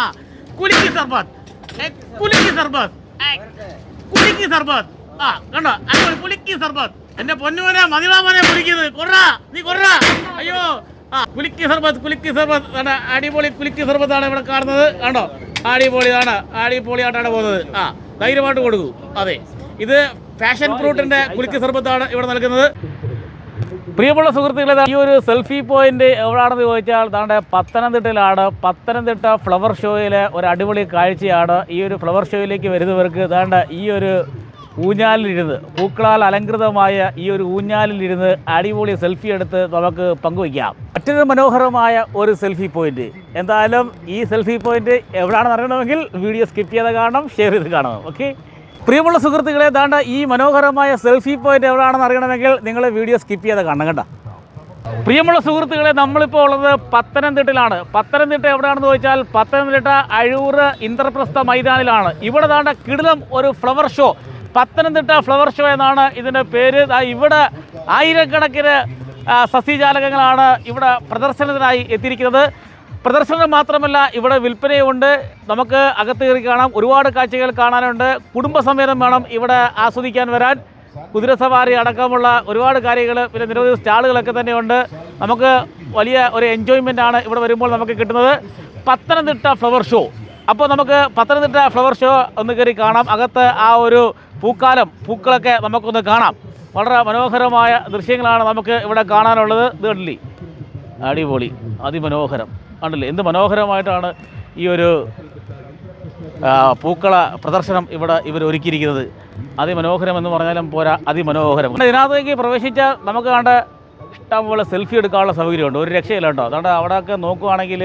ആ കുലുക്കി സർബത്ത്. കുലുക്കി സർബത്ത്. കുലുക്കി സർബത്ത്. ആ കണ്ടോ? അങ്ങനെ കുലുക്കി സർബത്ത്. എന്റെ പൊന്നുമോനെ മതിവാമനെ കുലിക്കുന്നത് കൊറാ നീ കൊറാ. അയ്യോ. ആ കുലുക്കി സർബത്ത് കുലുക്കി സർബത്ത്. അടിപൊളി കുലുക്കി സർബത്താണ് ഇവിടെ കാണുന്നത്. കണ്ടോ? അടിപൊളിയാണ്. അടിപൊളിയായിട്ടാണ് പോകുന്നത്. ആ ധൈര്യമായിട്ട് കൊടുക്കൂ. അതെ. ഇത് ഫാഷൻ ഫ്രൂട്ടിന്റെ കുലുക്കി സർബത്താണ് ഇവിടെ നൽകുന്നത്. പ്രിയമുള്ള സുഹൃത്തുക്കളെ ഈ ഒരു സെൽഫി പോയിന്റ് എവിടെയാണെന്ന് ചോദിച്ചാൽ താണ്ടെ പത്തനംതിട്ടയിലാണ്. പത്തനംതിട്ട ഫ്ലവർ ഷോയിലെ ഒരു അടിപൊളി കാഴ്ചയാണ് ഈ ഒരു ഫ്ലവർ ഷോയിലേക്ക് വരുന്നവർക്ക് താണ്ട ഈ ഒരു ഊഞ്ഞാലിലിരുന്ന് പൂക്കളാൽ അലങ്കൃതമായ ഈ ഒരു ഊഞ്ഞാലിലിരുന്ന് അടിപൊളി സെൽഫി എടുത്ത് നമുക്ക് പങ്കുവയ്ക്കാം. മറ്റൊരു മനോഹരമായ ഒരു സെൽഫി പോയിന്റ്. എന്തായാലും ഈ സെൽഫി പോയിന്റ് എവിടെയാണെന്ന് അറിയണമെങ്കിൽ വീഡിയോ സ്കിപ്പ് ചെയ്ത് കാണണം ഷെയർ ചെയ്ത് കാണണം. ഓക്കെ? പ്രിയമുള്ള സുഹൃത്തുക്കളെ ദാണ്ട ഈ മനോഹരമായ സെൽഫി പോയിന്റ് എവിടെയാണെന്ന് അറിയണമെങ്കിൽ നിങ്ങൾ വീഡിയോ സ്കിപ്പ് ചെയ്ത് കാണണം കേട്ടോ. പ്രിയമുള്ള സുഹൃത്തുക്കളെ നമ്മളിപ്പോൾ ഉള്ളത് പത്തനംതിട്ടയിലാണ്. പത്തനംതിട്ട എവിടെയാണെന്ന് ചോദിച്ചാൽ പത്തനംതിട്ട അഴൂർ ഇന്ദ്രപ്രസ്ഥ മൈതാനിലാണ്. ഇവിടെ ദാണ്ട കിടിലം ഒരു flower show Pathanamthitta flower show എന്നാണ് ഇതിന്റെ പേര്. ഇവിടെ ആയിരക്കണക്കിന് സസ്യജാലകങ്ങളാണ് ഇവിടെ പ്രദർശനത്തിനായി എത്തിയിരിക്കുന്നത്. പ്രദർശനം മാത്രമല്ല ഇവിടെ വിൽപ്പനയുണ്ട് നമുക്ക് അകത്ത് കയറി കാണാം. ഒരുപാട് കാഴ്ചകൾ കാണാനുണ്ട്. കുടുംബസമേതം വേണം ഇവിടെ ആസ്വദിക്കാൻ വരാൻ. കുതിര സവാരി അടക്കമുള്ള ഒരുപാട് കാര്യങ്ങൾ പിന്നെ നിരവധി സ്റ്റാളുകളൊക്കെ തന്നെയുണ്ട് നമുക്ക് വലിയ ഒരു എൻജോയ്മെന്റ് ആണ് ഇവിടെ വരുമ്പോൾ നമുക്ക് കിട്ടുന്നത്. പത്തനംതിട്ട ഫ്ലവർ ഷോ അപ്പോൾ നമുക്ക് പത്തനംതിട്ട ഫ്ലവർ ഷോ ഒന്ന് കയറി കാണാം. അകത്ത് ആ ഒരു പൂക്കാലം പൂക്കളൊക്കെ നമുക്കൊന്ന് കാണാം. വളരെ മനോഹരമായ ദൃശ്യങ്ങളാണ് നമുക്ക് ഇവിടെ കാണാനുള്ളത്. ഇത് അടിപൊളി അതിമനോഹരം. കണ്ടില്ലേ? എന്ത് മനോഹരമായിട്ടാണ് ഈ ഒരു പൂക്കള പ്രദർശനം ഇവിടെ ഇവർ ഒരുക്കിയിരിക്കുന്നത്. അതിമനോഹരം എന്ന് പറഞ്ഞാലും പോരാ അതിമനോഹരം. ഇതിനകത്തേക്ക് പ്രവേശിച്ചാൽ നമുക്ക് കണ്ട ഇഷ്ടം പോലെ സെൽഫി എടുക്കാനുള്ള സൗകര്യമുണ്ട്. ഒരു രക്ഷയില്ല കേട്ടോ. അതുകൊണ്ട് അവിടെയൊക്കെ നോക്കുകയാണെങ്കിൽ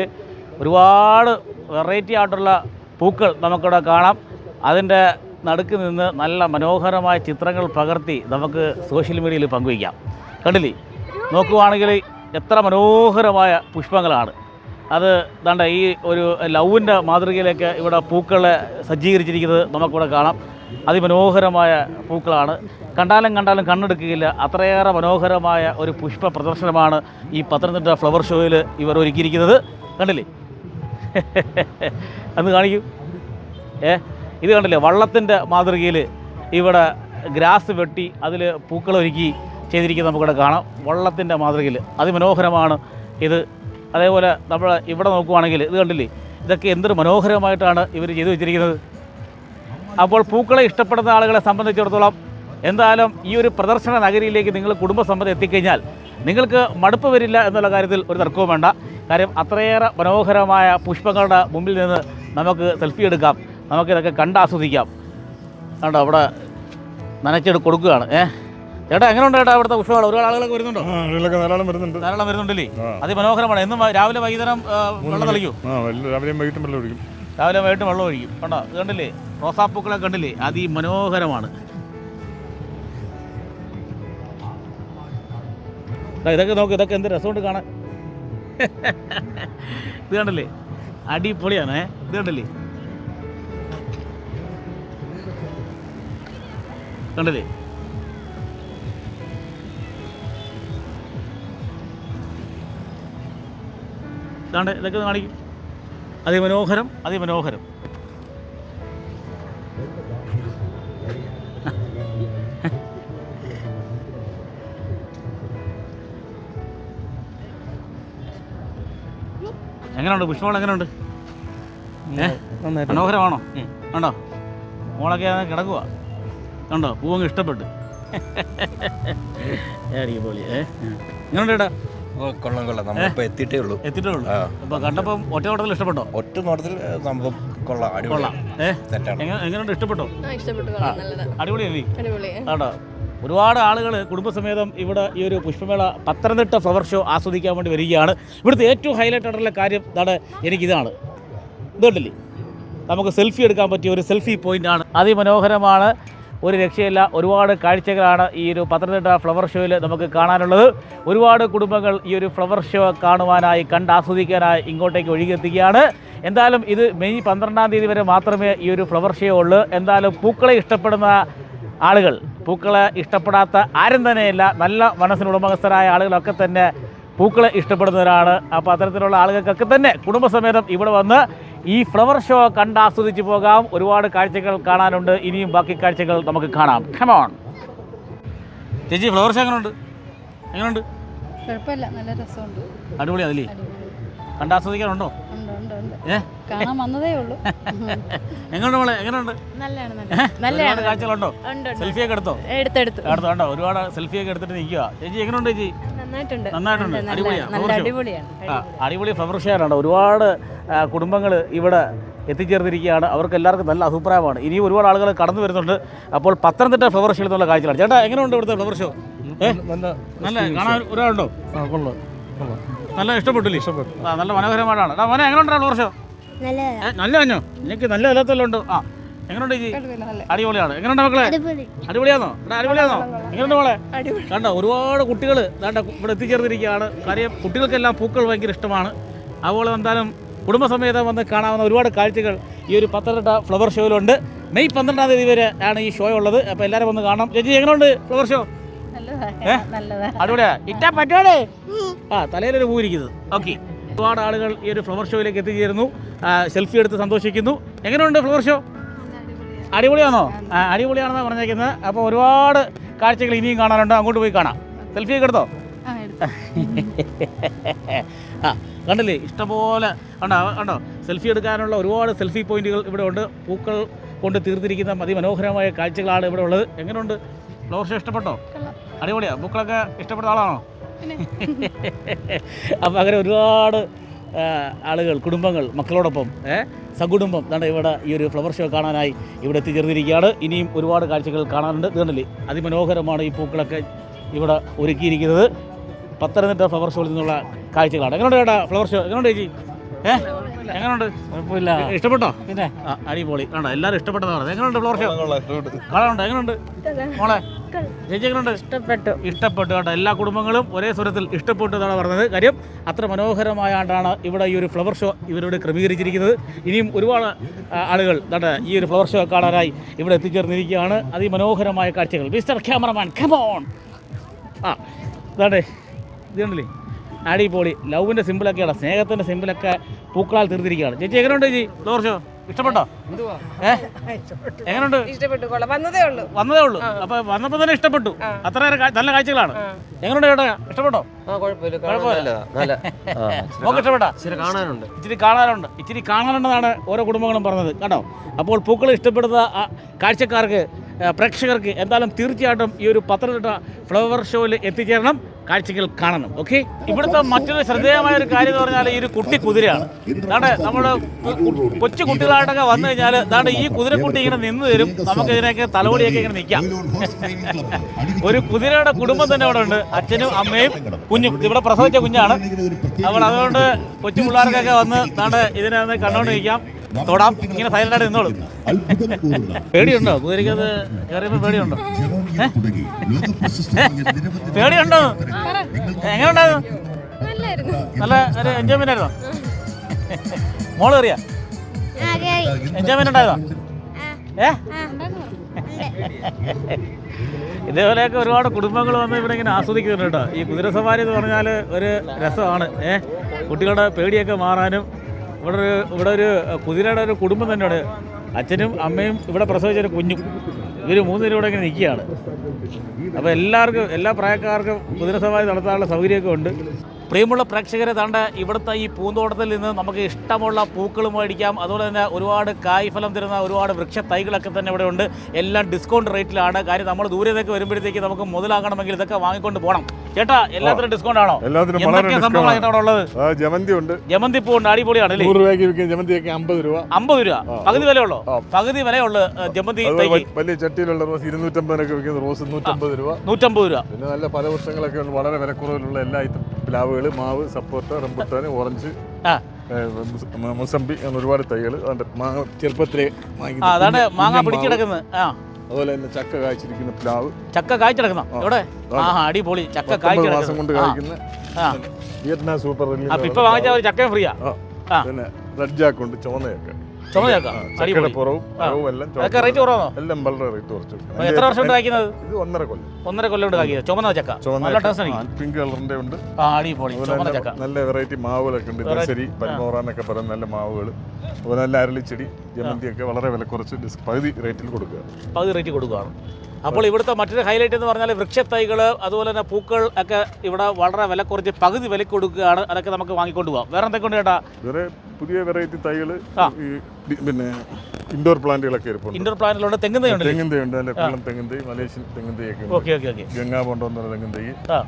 ഒരുപാട് വെറൈറ്റി ആയിട്ടുള്ള പൂക്കൾ നമുക്കിവിടെ കാണാം. അതിന്റെ നടുക്ക് നിന്ന് നല്ല മനോഹരമായ ചിത്രങ്ങൾ പകർത്തി നമുക്ക് സോഷ്യൽ മീഡിയയിൽ പങ്കുവയ്ക്കാം. കണ്ടില്ലേ? നോക്കുവാണെങ്കിൽ എത്ര മനോഹരമായ പുഷ്പങ്ങളാണ്. അത് വേണ്ട ഈ ഒരു ലവിന്റെ മാതൃകയിലേക്ക് ഇവിടെ പൂക്കളെ സജ്ജീകരിച്ചിരിക്കുന്നത് നമുക്കിവിടെ കാണാം. അതിമനോഹരമായ പൂക്കളാണ്. കണ്ടാലും കണ്ടാലും കണ്ണെടുക്കുകയില്ല. അത്രയേറെ മനോഹരമായ ഒരു പുഷ്പ പ്രദർശനമാണ് ഈ പത്തനംതിട്ട ഫ്ലവർ ഷോയിൽ ഇവർ ഒരുക്കിയിരിക്കുന്നത്. കണ്ടില്ലേ? അന്ന് കാണിക്കും. ഏ ഇത് കണ്ടില്ലേ? വള്ളത്തിന്റെ മാതൃകയിൽ ഇവിടെ ഗ്രാസ് വെട്ടി അതിൽ പൂക്കളൊരുക്കി ചെയ്തിരിക്കുന്നത് നമുക്കിവിടെ കാണാം. വള്ളത്തിന്റെ മാതൃകയിൽ. അതിമനോഹരമാണ് ഇത്. അതേപോലെ നമ്മൾ ഇവിടെ നോക്കുവാണെങ്കിൽ ഇത് കണ്ടില്ലേ? ഇതൊക്കെ എന്തൊരു മനോഹരമായിട്ടാണ് ഇവർ ചെയ്തു വെച്ചിരിക്കുന്നത്. അപ്പോൾ പൂക്കളെ ഇഷ്ടപ്പെടുന്ന ആളുകളെ സംബന്ധിച്ചിടത്തോളം എന്തായാലും ഈ ഒരു പ്രദർശന നഗരിയിലേക്ക് നിങ്ങൾ കുടുംബസമ്മതം എത്തിക്കഴിഞ്ഞാൽ നിങ്ങൾക്ക് മടുപ്പ് വരില്ല എന്നുള്ള കാര്യത്തിൽ ഒരു തർക്കവും വേണ്ട. കാര്യം അത്രയേറെ മനോഹരമായ പുഷ്പങ്ങളുടെ മുമ്പിൽ നിന്ന് നമുക്ക് സെൽഫി എടുക്കാം. നമുക്കിതൊക്കെ കണ്ട് ആസ്വദിക്കാം. കണ്ടോ അവിടെ നനച്ചെടു കൊടുക്കുകയാണ്. ഏ? ചേട്ടാ എങ്ങനെയുണ്ട് ചേട്ടാ അവിടുത്തെ ഉഷ്ണ ഒരുപാട് ആളുകളൊക്കെ വരുന്നുണ്ടോ? ആളുകളൊക്കെ ധാരാളം വരുന്നുണ്ട്. ധാരാളം വരുന്നുണ്ടല്ലേ? അത് അതിമനോഹരമാണ്. എന്നും രാവിലെ വൈകുന്നേരം വെള്ളം തളിക്കും രാവിലെയും വൈകിട്ടും വെള്ളം ഒഴിക്കും. രാവിലെ വൈകിട്ട് വെള്ളം ഒഴിക്കും. കണ്ടോ? ഇത് കണ്ടില്ലേ? റോസാപ്പൂക്കളെ കണ്ടില്ലേ? അതിമനോഹരമാണ്. മനോഹരമാണ് ഇതൊക്കെ നോക്ക് ഇതൊക്കെ എന്ത് രസമുണ്ട് കാണാൻ. ഇത് കണ്ടില്ലേ? അടിപൊളിയാണ്. ഇത് കണ്ടില്ലേ? കണ്ടില്ലേ? ഇതാണ്ട് ഇതൊക്കെ കാണിക്കും. അതിമനോഹരം അതിമനോഹരം. എങ്ങനെയുണ്ട്? പുഷ്പങ്ങൾ എങ്ങനെയുണ്ട്? മനോഹരമാണോ? കണ്ടോ? മോളൊക്കെ കിടക്കുക കണ്ടോ? പൂവങ്ങ് ഇഷ്ടപ്പെട്ടു. അടിപൊളി. ഏ എങ്ങനെയുണ്ട് ചേട്ടാ ഓ, കൊള്ളാം കൊള്ളാം. നമ്മളിപ്പോ എത്തിയിട്ടേ ഉള്ളൂ എത്തിയിട്ടേ ഉള്ളൂ അപ്പൊ അപ്പോൾ കണ്ടപ്പം ഒറ്റ നോട്ടത്തിൽ ഇഷ്ടപ്പെട്ടോ? ഒറ്റ നോട്ടത്തിൽ സംഭവം കൊള്ളാം. കൊള്ളാം. എങ്ങനെയുണ്ട്? ഇഷ്ടപ്പെട്ടോ? അടിപൊളിയല്ലേ അടിപൊളി ആട്ടോ ഒരുപാട് ആളുകൾ കുടുംബസമേതം ഇവിടെ ഈ ഒരു പുഷ്പമേള പത്തനംതിട്ട ഫ്ലവർ ഷോ ആസ്വദിക്കാൻ വേണ്ടി വരികയാണ്. ഇവിടുത്തെ ഏറ്റവും ഹൈലൈറ്റ് ആയിട്ടുള്ള കാര്യം ഇതാണ് എനിക്കിതാണ്. ഇതുണ്ടല്ലേ? നമുക്ക് സെൽഫി എടുക്കാൻ പറ്റിയ ഒരു സെൽഫി പോയിന്റ് പോയിന്റാണ് അതിമനോഹരമാണ് ഒരു രക്ഷയില്ല. ഒരുപാട് കാഴ്ചകളാണ് ഈ ഒരു പത്തനംതിട്ട ഫ്ലവർ ഷോയിൽ നമുക്ക് കാണാനുള്ളത്. ഒരുപാട് കുടുംബങ്ങൾ ഈ ഒരു ഫ്ലവർ ഷോ കാണുവാനായി കണ്ട് ആസ്വദിക്കാനായി ഇങ്ങോട്ടേക്ക് ഒഴുകിയെത്തുകയാണ് എന്തായാലും ഇത് മെയ് പന്ത്രണ്ടാം തീയതി വരെ മാത്രമേ ഈ ഒരു ഫ്ലവർ ഷോ ഉള്ളൂ. എന്തായാലും പൂക്കളെ ഇഷ്ടപ്പെടുന്ന ആളുകൾ പൂക്കളെ ഇഷ്ടപ്പെടാത്ത ആരും തന്നെയില്ല നല്ല മനസ്സിന് ഉടമസ്ഥരായ ആളുകളൊക്കെ തന്നെ പൂക്കളെ ഇഷ്ടപ്പെടുന്നവരാണ്. അപ്പോൾ അത്തരത്തിലുള്ള ആളുകൾക്കൊക്കെ തന്നെ കുടുംബസമേതം ഇവിടെ വന്ന് ഈ ഫ്ലവർ ഷോ കണ്ട് ആസ്വദിച്ച് പോകാം. ഒരുപാട് കാഴ്ചകൾ കാണാനുണ്ട്. ഇനിയും ബാക്കി കാഴ്ചകൾ നമുക്ക് കാണാം. ഖമോൺ ചേച്ചി ഫ്ലവർ ഷോ എങ്ങനെയുണ്ട് എങ്ങനെയുണ്ട് കുഴപ്പമില്ല. നല്ല രസമുണ്ട്. അടിപൊളിയാണല്ലേ കണ്ട് ആസ്വദിക്കാനുണ്ടോ? ഉണ്ട് ഉണ്ട് ഉണ്ട്. കാണാൻ വന്നതേ ഉള്ളൂ. എങ്ങനെയുണ്ട് മോളെ? എങ്ങനെയുണ്ട് നല്ലതാണ് കാഴ്ചകളുണ്ടോ? ഉണ്ട് സെൽഫിയൊക്കെ എടുത്തോ? എടുത്തെടുത്തു. എടുത്തോ കണ്ടോ? ഒരുപാട് സെൽഫിയൊക്കെ എടുത്തിട്ട് നിൽക്കുക ചേച്ചി എങ്ങനെയുണ്ട് ചേച്ചി? നന്നായിട്ടുണ്ട്. നന്നായിട്ടുണ്ട്. അടിപൊളിയാണ്. അടിപൊളി ഫ്ലവർ ഒരുപാട് കുടുംബങ്ങൾ ഇവിടെ എത്തിച്ചേർന്നിരിക്കുകയാണ്. അവർക്ക് എല്ലാവർക്കും നല്ല അഭിപ്രായമാണ്. ഇനിയും ഒരുപാട് ആളുകൾ കടന്നു വരുന്നുണ്ട്. അപ്പോൾ പത്തനംതിട്ട ഫ്ലവർ ഷോ എന്നുള്ള കാഴ്ചകളാണ് ചേട്ടാ എങ്ങനെയുണ്ട് ഇവിടുത്തെ ഫ്ലവർ ഷോ? നല്ല കാണാൻ ഒരാളുണ്ടോ? നല്ല ഇഷ്ടപ്പെട്ടില്ലേ? ഇഷ്ടപ്പെട്ടു. നല്ല മനോഹരമായിട്ടാണ്. മോനെ എങ്ങനെയുണ്ട് ഫ്ലവർ ഷോ? നല്ല. അഞ്ഞോ എനിക്ക് നല്ല അല്ലാത്തല്ലോ ഉണ്ട് ആ. എങ്ങനെയുണ്ട് ചേച്ചി? അടിപൊളിയാണ്. എങ്ങനെയുണ്ട് മക്കളെ? അടിപൊളിയാണോ എടാ അടിപൊളിയാണോ എങ്ങനെയുണ്ട് മോളെ? കണ്ടോ ഒരുപാട് കുട്ടികൾ ദാണ്ട ഇവിടെ എത്തിച്ചേർന്നിരിക്കുകയാണ്. കാര്യം കുട്ടികൾക്കെല്ലാം പൂക്കൾ ഭയങ്കര ഇഷ്ടമാണ്. അതുപോലെ എന്തായാലും കുടുംബസമേതം വന്ന് കാണാവുന്ന ഒരുപാട് കാഴ്ചകൾ ഈ ഒരു പത്തനംതിട്ട ഫ്ലവർ ഷോയിലുണ്ട്. മെയ് പന്ത്രണ്ടാം തീയതി വരെ ആണ് ഈ ഷോ ഉള്ളത്. അപ്പോൾ എല്ലാവരും വന്ന് കാണാം ചേച്ചി എങ്ങനെയുണ്ട് ഫ്ലവർ ഷോ? അടിപൊളിയാ? ഇറ്റാ പറ്റോടെ ആ തലയിലൊരു പൂരിക്കുന്നത് ഓക്കെ. ഒരുപാട് ആളുകൾ ഈ ഒരു ഫ്ലവർ ഷോയിലേക്ക് എത്തിച്ചേരുന്നു. സെൽഫി എടുത്ത് സന്തോഷിക്കുന്നു. എങ്ങനെയുണ്ട് ഫ്ലവർ ഷോ? അടിപൊളിയാണോ? ആ അടിപൊളിയാണെന്നാണ് പറഞ്ഞേക്കുന്നത് അപ്പോൾ ഒരുപാട് കാഴ്ചകൾ ഇനിയും കാണാനുണ്ട്. അങ്ങോട്ട് പോയി കാണാം. സെൽഫി ഒക്കെ എടുത്തോ? ആ കണ്ടില്ലേ? ഇഷ്ടംപോലെ കണ്ടോ? കണ്ടോ? സെൽഫി എടുക്കാനുള്ള ഒരുപാട് സെൽഫി പോയിന്റുകൾ ഇവിടെ ഉണ്ട്. പൂക്കൾ കൊണ്ട് തീർത്തിരിക്കുന്ന അതിമനോഹരമായ കാഴ്ചകളാണ് ഇവിടെ ഉള്ളത്. എങ്ങനെയുണ്ട് ഫ്ലവർ ഷോ ഇഷ്ടപ്പെട്ടോ അടിപൊളിയാ. പൂക്കളൊക്കെ ഇഷ്ടപ്പെട്ട ആളാണോ? അപ്പം അങ്ങനെ ഒരുപാട് ആളുകൾ കുടുംബങ്ങൾ മക്കളോടൊപ്പം സകുടുംബം എന്താണ് ഇവിടെ ഈ ഒരു ഫ്ലവർ ഷോ കാണാനായി ഇവിടെ എത്തിച്ചേർന്നിരിക്കുകയാണ്. ഇനിയും ഒരുപാട് കാഴ്ചകൾ കാണാനുണ്ട്. ഇത് അതിമനോഹരമാണ് ഈ പൂക്കളൊക്കെ ഇവിടെ ഒരുക്കിയിരിക്കുന്നത്. പത്തനംതിട്ട ഫ്ലവർ ഷോയിൽ നിന്നുള്ള കാഴ്ചകളാണ്. എങ്ങനെയുണ്ട് ചേട്ടാ ഫ്ലവർ ഷോ? എങ്ങനെയുണ്ട് ചേച്ചി? ഏ? എങ്ങനെയുണ്ട് കുഴപ്പമില്ല. ഇഷ്ടപ്പെട്ടോ? പിന്നെ? അടിപൊളി. കണ്ടോ എല്ലാവരും ഇഷ്ടപ്പെട്ടതാണ് എങ്ങനെയുണ്ട് ഫ്ലവർ ഷോ? കാണാനുണ്ട് എങ്ങനെയുണ്ട് മോളെ ചേച്ചി എങ്ങനെയുണ്ട് ഇഷ്ടപ്പെട്ടു. ഇഷ്ടപ്പെട്ടു കേട്ടോ. എല്ലാ കുടുംബങ്ങളും ഒരേ സ്വരത്തിൽ ഇഷ്ടപ്പെട്ടു എന്നാണ് പറഞ്ഞത്. കാര്യം അത്ര മനോഹരമായാണ്ടാണ് ഇവിടെ ഈ ഒരു ഫ്ലവർ ഷോ ഇവരോട് ക്രമീകരിച്ചിരിക്കുന്നത്. ഇനിയും ഒരുപാട് ആളുകൾ ദാണ്ടെ ഈ ഒരു ഫ്ലവർ ഷോ കാണാനായി ഇവിടെ എത്തിച്ചേർന്നിരിക്കുകയാണ്. അതിമനോഹരമായ കാഴ്ചകൾ. മിസ്റ്റർ ക്യാമറമാൻ കമോൺ ആ ഇതാണ്ടേ ഇത് കണ്ടില്ലേ? അടിപൊളി. ലവിന്റെ സിമ്പിളൊക്കെയാണ് സ്നേഹത്തിന്റെ സിമ്പിളൊക്കെ പൂക്കളാൽ തീർത്തിരിക്കുകയാണ് ചേച്ചി എങ്ങനെയുണ്ട് ചേച്ചി? ഫ്ലവർ ഷോ ഇഷ്ടപ്പെട്ടോ? എങ്ങനെയുണ്ട്? ഇഷ്ടപ്പെട്ടു. വന്നതേ ഉള്ളൂ. വന്നതേ ഉള്ളൂ. അപ്പൊ വന്നപ്പോ തന്നെ ഇഷ്ടപ്പെട്ടു. അത്ര നല്ല കാഴ്ചകളാണ്. എങ്ങനെയുണ്ട് ചേട്ടാ? ഇഷ്ടപ്പെട്ടോ? കാണാനുണ്ട്. ഇച്ചിരി കാണാനുണ്ട്. ഇച്ചിരി കാണാനുണ്ടെന്നാണ് ഓരോ കുടുംബങ്ങളും പറഞ്ഞത്. കേട്ടോ? അപ്പോൾ പൂക്കൾ ഇഷ്ടപ്പെടുന്ന ആ കാഴ്ചക്കാർക്ക് പ്രേക്ഷകർക്ക് എന്തായാലും തീർച്ചയായിട്ടും ഈ ഒരു പത്തനംതിട്ട ഫ്ലവർ ഷോയിൽ എത്തിച്ചേരണം. കാഴ്ചകൾ കാണണം ഓക്കെ ഇവിടുത്തെ മറ്റൊരു ശ്രദ്ധേയമായ ഒരു കാര്യം എന്ന് പറഞ്ഞാൽ ഈ ഒരു കുട്ടി കുതിരയാണ്. അതാണ് നമ്മുടെ കൊച്ചു കുട്ടികളായിട്ടൊക്കെ വന്നു കഴിഞ്ഞാൽ അതാണ് ഈ കുതിരക്കുട്ടി ഇങ്ങനെ നിന്ന് തരും. നമുക്ക് ഇതിനൊക്കെ തലമുടിയൊക്കെ ഇങ്ങനെ നിൽക്കാം ഒരു കുതിരയുടെ കുടുംബം തന്നെ അവിടെ ഉണ്ട്. അച്ഛനും അമ്മയും കുഞ്ഞും. ഇവിടെ പ്രസവിച്ച കുഞ്ഞാണ്. അപ്പോൾ അതുകൊണ്ട് കൊച്ചു പിള്ളേർക്കൊക്കെ വന്ന് അതാണ് ഇതിനെ ഒന്ന് കണ്ടോണ്ട് നിൽക്കാം. തൊടാം. ഇങ്ങനെ സൈലന്റായിട്ട് നിന്നോളും. പേടിയുണ്ടോ? കുതിരക്കത് കയറിയപ്പോൾ പേടിയുണ്ടോ? പേടിയുണ്ടോ? എങ്ങനെ ഉണ്ടായിരുന്നു? നല്ല ഒരു എൻജോയ്മെന്റ് ആയിരുന്നോ. മോൾ അറിയാ എൻജോയ്മെന്റ് ഉണ്ടായിരുന്നോ ഏ? ഇതേപോലെയൊക്കെ ഒരുപാട് കുടുംബങ്ങൾ വന്ന് ഇവിടെ ഇങ്ങനെ ആസ്വദിക്കുന്നുണ്ട് കേട്ടോ. ഈ കുതിര സവാരി എന്ന് പറഞ്ഞാൽ ഒരു രസമാണ്. ഏഹ് കുട്ടികളുടെ പേടിയൊക്കെ മാറാനും ഇവിടെ ഒരു ഇവിടെ ഒരു കുതിരയുടെ ഒരു കുടുംബം തന്നെയാണ്. അച്ഛനും അമ്മയും ഇവിടെ പ്രസവിച്ചൊരു കുഞ്ഞും. ഇവർ മൂന്നുപേരും ഇവിടെ ഇങ്ങനെ നിൽക്കുകയാണ്. അപ്പോൾ എല്ലാവർക്കും എല്ലാ പ്രായക്കാർക്കും കുതിരസവാരി നടത്താനുള്ള സൗകര്യമൊക്കെ ഉണ്ട്. പ്രിയമുള്ള പ്രേക്ഷകരെ താണ്ട ഇവിടുത്തെ ഈ പൂന്തോട്ടത്തിൽ നിന്ന് നമുക്ക് ഇഷ്ടമുള്ള പൂക്കൾ മേടിക്കാം. അതുപോലെ തന്നെ ഒരുപാട് കായ്ഫലം തരുന്ന ഒരുപാട് വൃക്ഷ തൈകളൊക്കെ തന്നെ ഇവിടെ ഉണ്ട്. എല്ലാം ഡിസ്കൗണ്ട് റേറ്റിലാണ് കാര്യം നമ്മൾ ദൂരെ നിന്നൊക്കെ വരുമ്പോഴത്തേക്ക് നമുക്ക് മുതലാകണമെങ്കിൽ ഇതൊക്കെ വാങ്ങിക്കൊണ്ട് പോകണം ചേട്ടാ എല്ലാത്തിനും ഡിസ്കൗണ്ട് ആണോ? ജമന്തി ഉണ്ട്. ജമന്തി പൂ ഉണ്ട് അടിപൊളിയാണ് ജമന്തിയൊക്കെ അമ്പത് രൂപ. അമ്പത് രൂപ. പകുതി വിലയുള്ളൂ? പകുതി വിലയുള്ള ജമന്തി വലിയ ചട്ടിയിലുള്ള റോസ് ഇരുന്നൂറ്റമ്പതിനൊക്കെ വിൽക്കുന്ന റോസ് നൂറ്റമ്പത് രൂപ. നൂറ്റമ്പത് രൂപ. പിന്നെ നല്ല പല വൃക്ഷങ്ങളൊക്കെ ഉണ്ട്. വളരെ വിലക്കുറവിലുള്ള എല്ലാ ഐറ്റം പ്ലാവുകൾ മാവ് സപ്പോർട്ട റംബുട്ടാൻ ഓറഞ്ച് മുസംബി ഒരുപാട് തൈകൾ മാങ്ങ ചെറുപ്പത്തിലെ അതാണ് മാങ്ങ പിടിച്ചെടുക്കുന്നത്. അതുപോലെ തന്നെ ചക്ക കായ്ച്ചിരിക്കുന്ന പ്ലാവ്. ചക്ക കായ്ച്ചെടുക്കുന്ന എവിടെ? അടിപൊളി. ചക്ക മാസം കൊണ്ട് കായ്ക്കുന്ന വിയറ്റ്നാം സൂപ്പർ ഇപ്പൊ വാങ്ങിച്ച ചക്ക ചക്കയും ഫ്രീയാ. പിന്നെ റെഡ് ജാക്ക് ഉണ്ട് ചുവന്നയൊക്കെ. ചക്ക എത്ര വർഷം കായ്ക്കുന്നത്? ഇത് ഒന്നര കൊല്ലം. ഒന്നര കൊല്ലം കൊണ്ട് കാക്കിയത് ചുമന്ന ചക്ക. നല്ല ടേസ്റ്റ് പിങ്ക് കളറിന്റെ ഉണ്ട്. ആ അടിപൊളി. അതുപോലെ ചുമന്ന നല്ല- ചക്ക. നല്ല വെറൈറ്റി മാവുകളൊക്കെ ഉണ്ട്. പന്മോറാന്നൊക്കെ പറയുന്ന നല്ല മാവുകൾ അതുപോലെ നല്ല അരളിച്ചെടി ജമന്തിയൊക്കെ വളരെ വില കുറച്ച് പകുതി റേറ്റിൽ കൊടുക്കുക. പകുതി റേറ്റ് കൊടുക്കുകയാണ്. അപ്പോൾ ഇവിടുത്തെ മറ്റൊരു ഹൈലൈറ്റ് എന്ന് പറഞ്ഞാൽ വൃക്ഷത്തൈകൾ അതുപോലെ തന്നെ പൂക്കൾ ഒക്കെ ഇവിടെ വളരെ വില കുറച്ച് പകുതി വില കൊടുക്കുകയാണ്. അതൊക്കെ നമുക്ക് വാങ്ങിക്കൊണ്ട് പോകാം വേറെ എന്തൊക്കെ ഉണ്ട് ചേട്ടാ? വേറെ പുതിയ വെറൈറ്റി തൈകൾ പിന്നെ ഇൻഡോർ പ്ലാന്റുകളൊക്കെ ഇരിപ്പുണ്ട്. ഇൻഡോർ പ്ലാന്റിലുണ്ട്. തെങ്ങ് തൈ ഉണ്ട് തെങ്ങിൻ തൈ ഉണ്ട്. നല്ല കുളം തെങ്ങിൻ തൈ മലേഷ്യൻ തെങ്ങിൻ തൈയൊക്കെ ഉണ്ട്. Okay okay okay. Ganga Bondam തെങ്ങിൻ തൈ. ആ.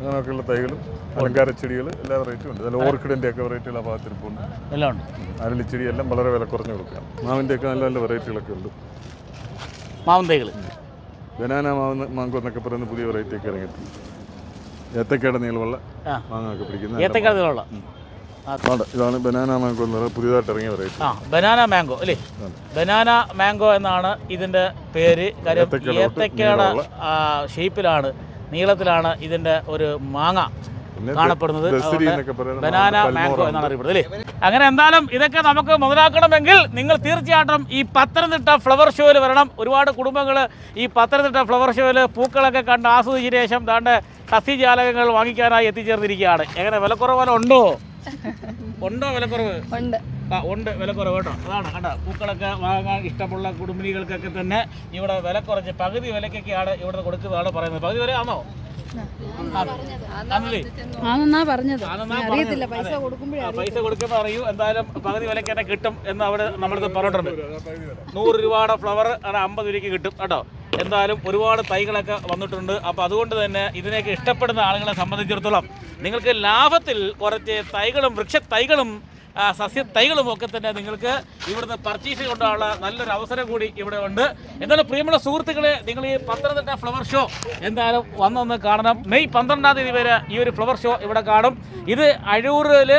അങ്ങനെയൊക്കെയുള്ള തൈകളും അലങ്കാര ചെടികൾ എല്ലാ വെറൈറ്റിയും ഉണ്ട്. നല്ല ഓർക്കിഡിന്റെ ഒക്കെ വെറൈറ്റികൾ ആ ഭാഗത്തിരിപ്പുണ്ട് എല്ലാം ഉണ്ട്. അരളിച്ചെടി എല്ലാം വളരെ വില കുറഞ്ഞ് കൊടുക്കുക. മാവിന്റെ ഒക്കെ നല്ല നല്ല വെറൈറ്റികളൊക്കെ ഉണ്ട്. മാവൻ തൈകൾ ബനാന മാങ്ങ മാങ്കോ എന്നൊക്കെ പറയുന്ന പുതിയ വെറൈറ്റി ഒക്കെ ഇറങ്ങിയിട്ടുണ്ട്. ഏത്തക്കയുടെ നീളമുള്ള മാങ്ങൊക്കെ മാങ്ങ പിടിക്കുന്ന നീളമുള്ള. ഇതാണ് ബനാന മാങ്കോ എന്ന് പറയുന്നത് പുതിയതായിട്ട് ഇറങ്ങിയ വെറൈറ്റി. ആ ബനാന മാംഗോ അല്ലേ? ബനാന മാംഗോ എന്നാണ് ഇതിന്റെ പേര്. കാര്യം ഏത്തക്കയുടെ നീളമുള്ള. ഷേപ്പിലാണ് നീളത്തിലാണ് ഇതിന്റെ ഒരു മാങ്ങ. കാണപ്പെടുന്നത്. ബനാന മാംഗോ എന്നാണ് അറിയപ്പെടുന്നത് അല്ലേ? അങ്ങനെ എന്തായാലും ഇതൊക്കെ നമുക്ക് മുതലാക്കണമെങ്കിൽ നിങ്ങൾ തീർച്ചയായിട്ടും ഈ പത്തനംതിട്ട ഫ്ലവർ ഷോയിൽ വരണം. ഒരുപാട് കുടുംബങ്ങൾ ഈ പത്തനംതിട്ട ഫ്ലവർ ഷോയിൽ പൂക്കളൊക്കെ കണ്ട് ആസ്വദിച്ച ശേഷം താണ്ട് സസ്യജാലകങ്ങൾ വാങ്ങിക്കാനായി എത്തിച്ചേർന്നിരിക്കുകയാണ്. എങ്ങനെ? വിലക്കുറവ് പോലെ ഉണ്ടോ? ഉണ്ടോ വിലക്കുറവ്? ഉണ്ട്. ഉണ്ട്. വിലക്കുറവ് കേട്ടോ. അതാണ് കണ്ടോ? പൂക്കളൊക്കെ വാങ്ങാൻ ഇഷ്ടമുള്ള കുടുംബിനികൾക്കൊക്കെ തന്നെ ഇവിടെ വില കുറച്ച് പകുതി വിലക്കൊക്കെയാണ് ഇവിടെ കൊടുക്കുന്നതാണ് പറയുന്നത്. പകുതി വരെ ആണോ? അറിയത്തില്ല. പൈസ കൊടുക്കുമ്പോൾ അറിയൂ. എന്തായാലും പകുതി വിലക്ക് തന്നെ കിട്ടും എന്ന് അവിടെ നമ്മളിത് പറഞ്ഞിട്ടുണ്ട്. നൂറ് രൂപയുടെ ഫ്ലവർ അത് അമ്പത് രൂപയ്ക്ക് കിട്ടും കേട്ടോ. എന്തായാലും ഒരുപാട് തൈകളൊക്കെ വന്നിട്ടുണ്ട്. അപ്പോൾ അതുകൊണ്ട് തന്നെ ഇതിനെയൊക്കെ ഇഷ്ടപ്പെടുന്ന ആളുകളെ സംബന്ധിച്ചിടത്തോളം നിങ്ങൾക്ക് ലാഭത്തിൽ കുറച്ച് തൈകളും വൃക്ഷ തൈകളും സസ്യ തൈകളും ഒക്കെ തന്നെ നിങ്ങൾക്ക് ഇവിടുന്ന് പർച്ചേസ് കൊണ്ടുള്ള നല്ലൊരു അവസരം കൂടി ഇവിടെ ഉണ്ട്. എന്നാലും പ്രിയമുള്ള സുഹൃത്തുക്കളെ നിങ്ങൾ ഈ പത്തനംതിട്ട ഫ്ലവർ ഷോ എന്തായാലും വന്നൊന്ന് കാണണം. മെയ് പന്ത്രണ്ടാം തീയതി വരെ ഈ ഒരു ഫ്ലവർ ഷോ ഇവിടെ കാണും. ഇത് അഴൂരിൽ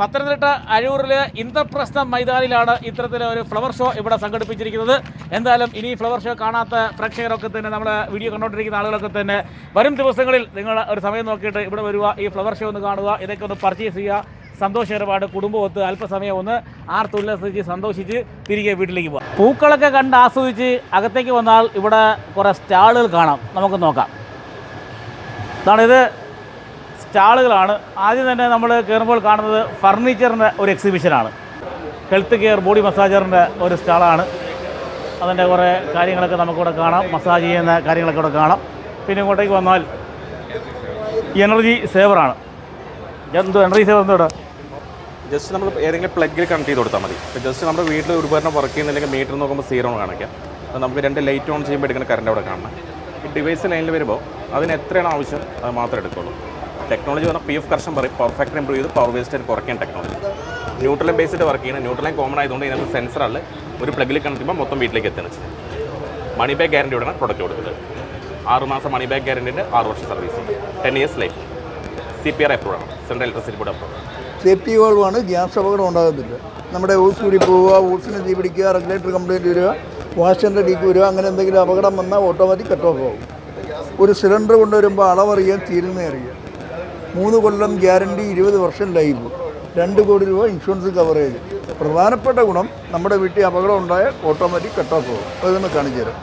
പത്തനംതിട്ട അഴൂരിലെ ഇന്ദ്രപ്രസ്ഥ മൈതാനിലാണ് ഇത്തരത്തിലെ ഒരു ഫ്ലവർ ഷോ ഇവിടെ സംഘടിപ്പിച്ചിരിക്കുന്നത്. എന്തായാലും ഇനി ഫ്ലവർ ഷോ കാണാത്ത പ്രേക്ഷകരൊക്കെ തന്നെ നമ്മുടെ വീഡിയോ കണ്ടുകൊണ്ടിരിക്കുന്ന ആളുകളൊക്കെ തന്നെ വരും ദിവസങ്ങളിൽ നിങ്ങൾ ഒരു സമയം നോക്കിയിട്ട് ഇവിടെ വരിക ഈ ഫ്ലവർ ഷോ ഒന്ന് കാണുക ഇതൊക്കെ ഒന്ന് പർച്ചേസ് ചെയ്യുക. സന്തോഷകരമായിട്ട് കുടുംബമൊത്ത് അല്പസമയം ഒന്ന് ആർത്തുല്ലസിച്ച് സന്തോഷിച്ച് തിരികെ വീട്ടിലേക്ക് പോകാം പൂക്കളൊക്കെ കണ്ട് ആസ്വദിച്ച് അകത്തേക്ക് വന്നാൽ ഇവിടെ കുറേ സ്റ്റാളുകൾ കാണാം. നമുക്ക് നോക്കാം. ഇതാണ് ഇത് സ്റ്റാളുകളാണ്. ആദ്യം തന്നെ നമ്മൾ കയറുമ്പോൾ കാണുന്നത് ഫർണിച്ചറിന്റെ ഒരു എക്സിബിഷനാണ് ഹെൽത്ത് കെയർ ബോഡി മസാജറിന്റെ ഒരു സ്റ്റാളാണ്. അതിന്റെ കുറേ കാര്യങ്ങളൊക്കെ നമുക്കിവിടെ കാണാം. മസാജ് ചെയ്യുന്ന കാര്യങ്ങളൊക്കെ ഇവിടെ കാണാം. പിന്നെ ഇങ്ങോട്ടേക്ക് വന്നാൽ എനർജി സേവറാണ് എന്തോ എനർജി സേവർ എന്തോ ജസ്റ്റ് നമ്മൾ ഏതെങ്കിലും പ്ലഗിൽ കണക്ട് ചെയ്ത് കൊടുത്താൽ മതി. ഇപ്പോൾ ജസ്റ്റ് നമ്മുടെ വീട്ടിൽ ഒരു ഉപകരണം വർക്ക് ചെയ്യുന്നില്ലെങ്കിൽ മീറ്റർ നോക്കുമ്പോൾ സീറോ കാണിക്കാം. അപ്പോൾ നമുക്ക് രണ്ട് ലൈറ്റ് ഓൺ ചെയ്യുമ്പോൾ എടുക്കുന്ന കറണ്ട് അവിടെ കാണണം. ഈ ഡിവൈസ് ലൈനിൽ വരുമ്പോൾ അതിന് എത്രയാണ് ആവശ്യം? അത് മാത്രമേ എടുക്കുള്ളൂ. ടെക്നോളജി പറഞ്ഞാൽ പി എഫ് കർഷൻ പറയും. പവർ ഫാക്ടർ ഇമ്പ്രൂവ് ചെയ്ത് പവർ വേസ്റ്റ് കുറയ്ക്കാൻ technology neutral line based work ചെയ്യുന്നത് ന്യൂട്രലൈൻ കോമൺ ആയതുകൊണ്ട് ഇതിനകത്ത് സെൻസറാണ് ഒരു പ്ലഗിൽ കണക്ട് ചെയ്യുമ്പോൾ മൊത്തം വീട്ടിലേക്ക് എത്തുന്നത്. മണി ബാക്ക് ഗ്യാരണ്ടിയോടാണ് പ്രൊഡക്റ്റ് കൊടുക്കുന്നത്. ആറ് മാസം മണി ബാഗ് ഗ്യാരണ്ടിന്റെ ആറ് വർഷം service ten years life C P R approve ആണ്. Central electricity board approve safety വാൾവാണ് gas അപകടം ഉണ്ടാകുന്നില്ല. നമ്മുടെ ഊസ് കൂടി പോവുക ഊസിന് തീ പിടിക്കുക റെഗുലേറ്റർ കംപ്ലൈന്റ് വരിക വാഷറിന്റെ ഡീക്ക് വരിക അങ്ങനെ എന്തെങ്കിലും അപകടം വന്നാൽ ഓട്ടോമാറ്റിക് കട്ട് ഓഫ് ആവും. ഒരു സിലിണ്ടർ കൊണ്ടുവരുമ്പോൾ അളവറിയാൻ തീരുന്ന അറിയാം. മൂന്ന് കൊല്ലം ഗ്യാരണ്ടി ഇരുപത് വർഷം ലൈഫ്. രണ്ട് കോടി രൂപ ഇൻഷുറൻസ് കവറേജ്. പ്രധാനപ്പെട്ട ഗുണം നമ്മുടെ വീട്ടിൽ അപകടം ഉണ്ടായാൽ ഓട്ടോമാറ്റിക് കട്ട് ഓഫ് ആവും. അതൊന്ന് കാണിച്ചു തരാം.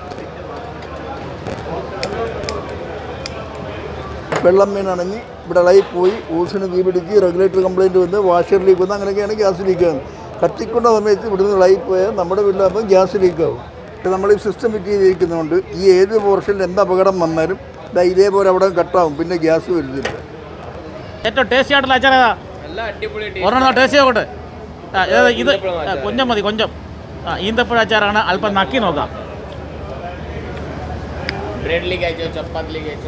വെള്ളം വീണണങ്ങി ഇവിടെ ഇളകി പോയി ഊസിന് തീപിടിച്ച് റെഗുലേറ്റർ കംപ്ലയിന്റ് വന്ന് വാഷർ ലീക്ക് വന്ന് അങ്ങനെയൊക്കെയാണ് ഗ്യാസ് ലീക്ക് ആകുന്നത് കത്തിക്കൊണ്ട സമയത്ത് ഇവിടുന്ന് ഇളകി പോയാൽ നമ്മുടെ വീട്ടിലാകുമ്പോൾ ഗ്യാസ് ലീക്ക് ആവും. പക്ഷേ നമ്മൾ ഈ സിസ്റ്റം ഫിറ്റ് ചെയ്തിരിക്കുന്നതുകൊണ്ട് ഈ ഏത് പോർഷനിൽ എന്ത് അപകടം വന്നാലും ഇതേപോലെ അവിടെ കട്ടാവും പിന്നെ ഗ്യാസ് വരുന്നില്ല. ഏറ്റവും ടേസ്റ്റി ആയിട്ടുള്ള അച്ചാർ ഏതാ? ഒരെണ്ണം ടേസ്റ്റ് ഏതാ ഇത്? കൊഞ്ചം മതി കൊഞ്ചം. ആ ഈന്തപ്പഴ അച്ചാറാണ് അല്പം നക്കി നോക്കാം.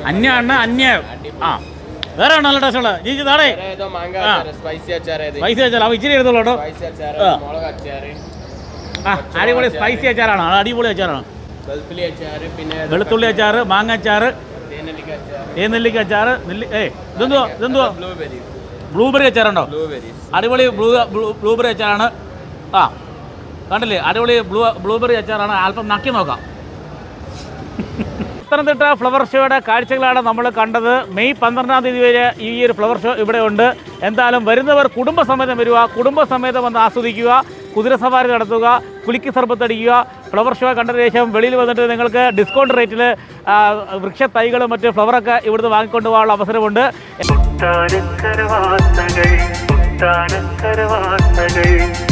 അന്യാണ് അന്യ. ആ. വേറെ നല്ല ടേസ്റ്റ് ഉള്ളത്? ജീജി താടേ സ്പൈസി അച്ചാർ അവ ഇച്ചിരി എടുത്തോളൂ കേട്ടോ. ആ. അടിപൊളി സ്പൈസി അച്ചാറാണ്. അത് അടിപൊളി അച്ചാറാണ്. വെളുത്തുള്ളി അച്ചാറ് പിന്നെ വെളുത്തുള്ളി അച്ചാറ് മാങ്ങ അച്ചാറ് തേനെല്ലിക്ക അച്ചാറ്. നെല്ലി ഏ ഇതെന്തുവാ? ഇതെന്തുവാ? ബ്ലൂബെറി അച്ചാറുണ്ടോ? അടിപൊളി ബ്ലൂ ബ്ലൂ- ബ്ലൂബെറി അച്ചാറാണ്. ആ കണ്ടില്ലേ? അടിപൊളി ബ്ലൂ ബ്ലൂബെറി അച്ചാറാണ്. അല്പം നക്കി നോക്കാം. പത്തനംതിട്ട ഫ്ലവർ ഷോയുടെ കാഴ്ചകളാണ് നമ്മൾ കണ്ടത്. മെയ് പന്ത്രണ്ടാം തീയതി വരെ ഈ ഒരു ഫ്ലവർ ഷോ ഇവിടെ ഉണ്ട്. എന്തായാലും വരുന്നവർ കുടുംബസമേതം വരിക കുടുംബസമേതം വന്ന് ആസ്വദിക്കുക കുതിരസവാരി നടത്തുക കുലുക്കി സർബത്തടിക്കുക ഫ്ലവർ ഷോ കണ്ടതിന് ശേഷം വെളിയിൽ വന്നിട്ട് നിങ്ങൾക്ക് ഡിസ്കൗണ്ട് റേറ്റിൽ വൃക്ഷ തൈകളും മറ്റ് ഫ്ലവറൊക്കെ ഇവിടുന്ന് വാങ്ങിക്കൊണ്ട് പോകാനുള്ള അവസരമുണ്ട് വാർത്തകൾ.